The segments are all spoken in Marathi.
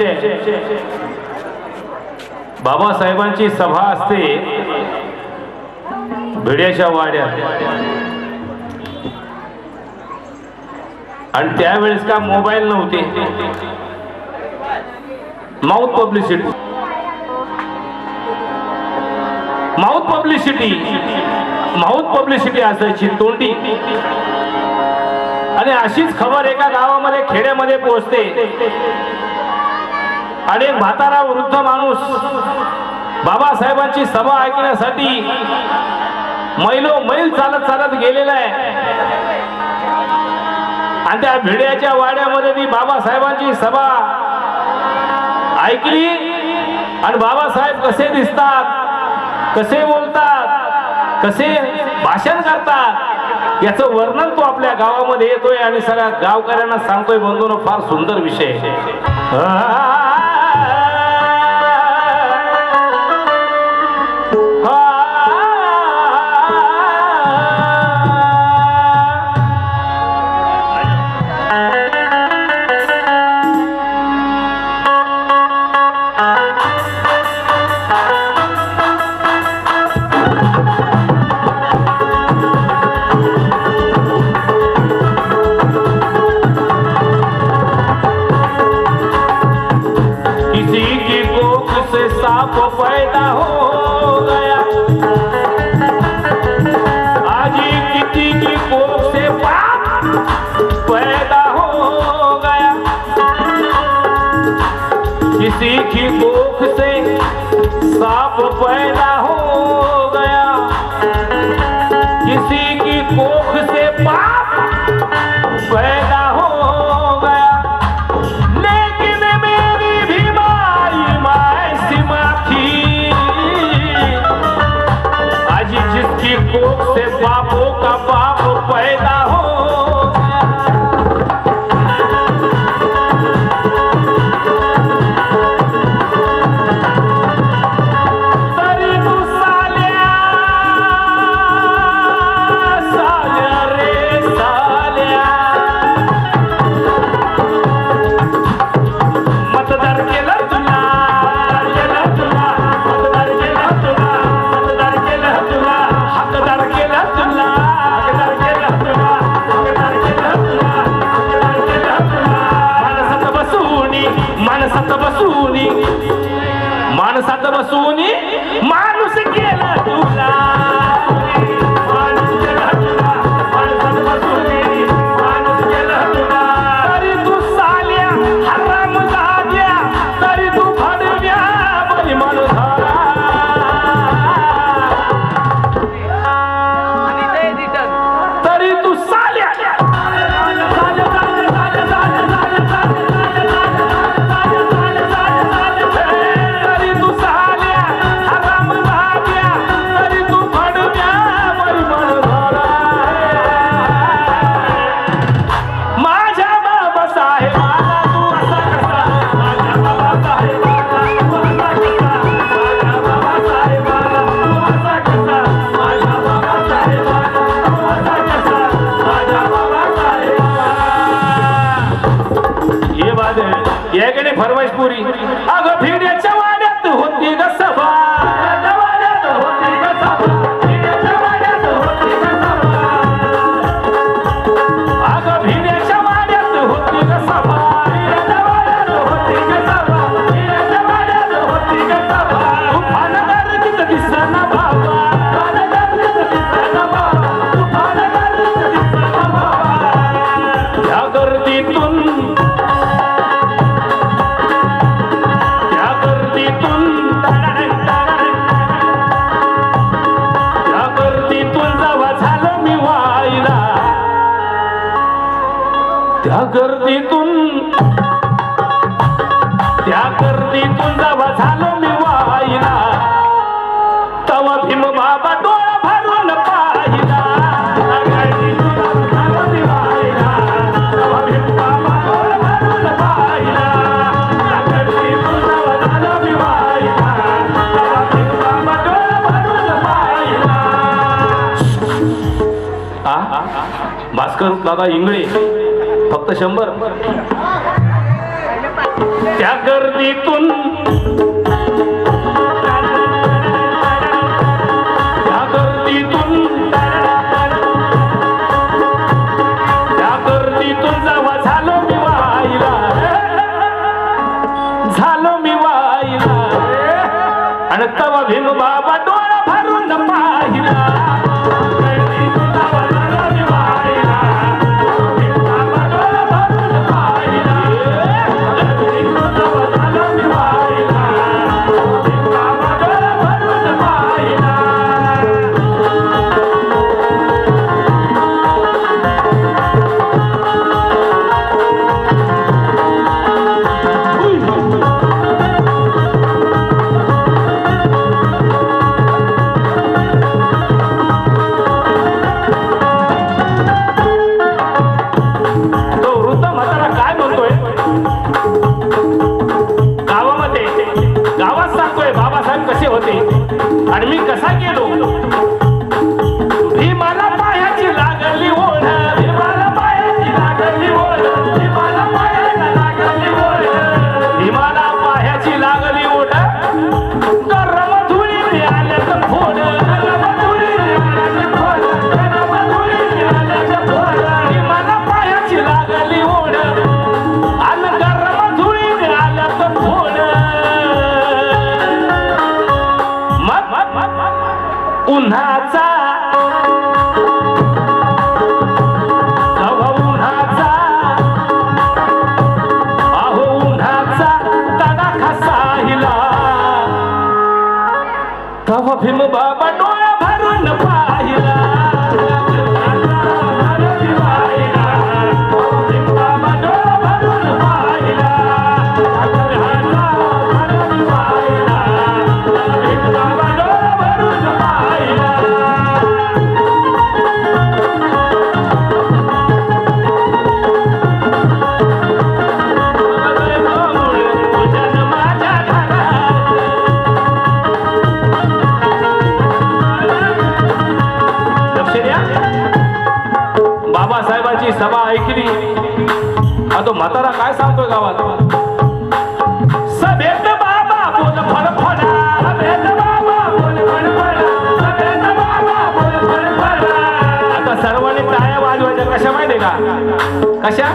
विषय बाबासाहेबांची सभा असते. भिड्याच्या वाड्यात. आणि त्यावेळेस का मोबाईल नव्हते. Mouth publicity mouth publicity mouth publicity असायची तोंडी. आणि अशीच खबर एका गावामध्ये खेड्यामध्ये पोहोचते. आणि एक म्हातारा वृद्ध माणूस बाबासाहेबांची सभा ऐकण्यासाठी मैलो मैल चालत चालत गेलेला आहे. आणि त्या भिड्याच्या वाड्यामध्ये मी बाबासाहेबांची सभा ऐकली आणि बाबासाहेब कसे दिसतात कसे बोलतात कसे भाषण करतात याचं वर्णन तो आपल्या गावामध्ये येतोय आणि सगळ्या गावकऱ्यांना सांगतोय बंधून फार सुंदर विषय सांप पैदा हो गया। किसी की कोख से भास्कर दादा इंगळे फक्त शंभर. त्या गर्दीतून ಅಭಿಮ ಬಾಬಾ ನೋ अशा?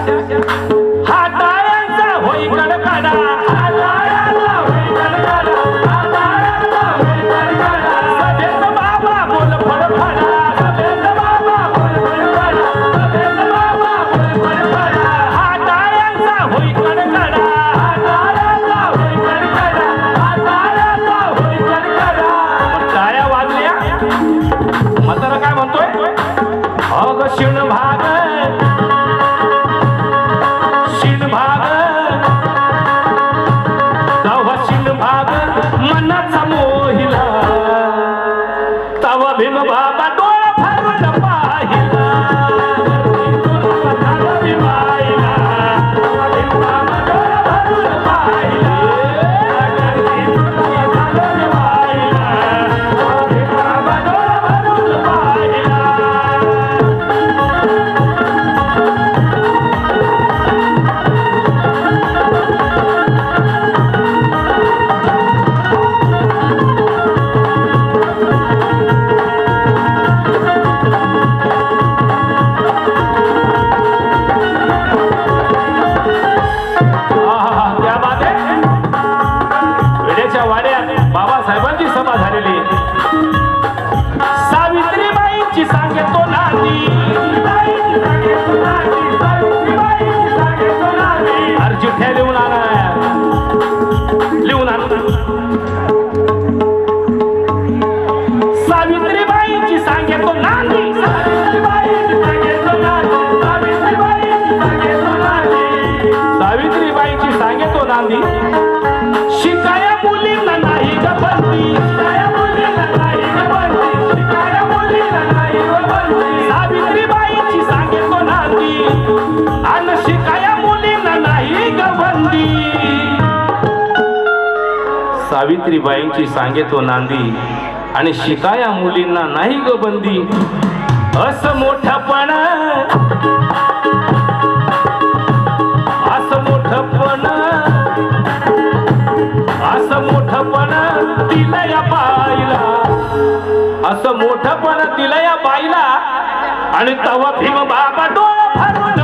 सावित्रीबाईंची सांगेतो नांदी. आणि शिकाया मुलींना नाही ग बंदी. अस मोठपणा. असं मोठपण. असं मोठपण तिला या बाईला. असं मोठपण तिला बाईला. आणि तव भीम बाबा डोळा भरून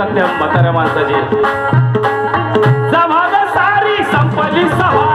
असतात त्या म्हाताऱ्या माणसाचे. सभा सारी संपली सहा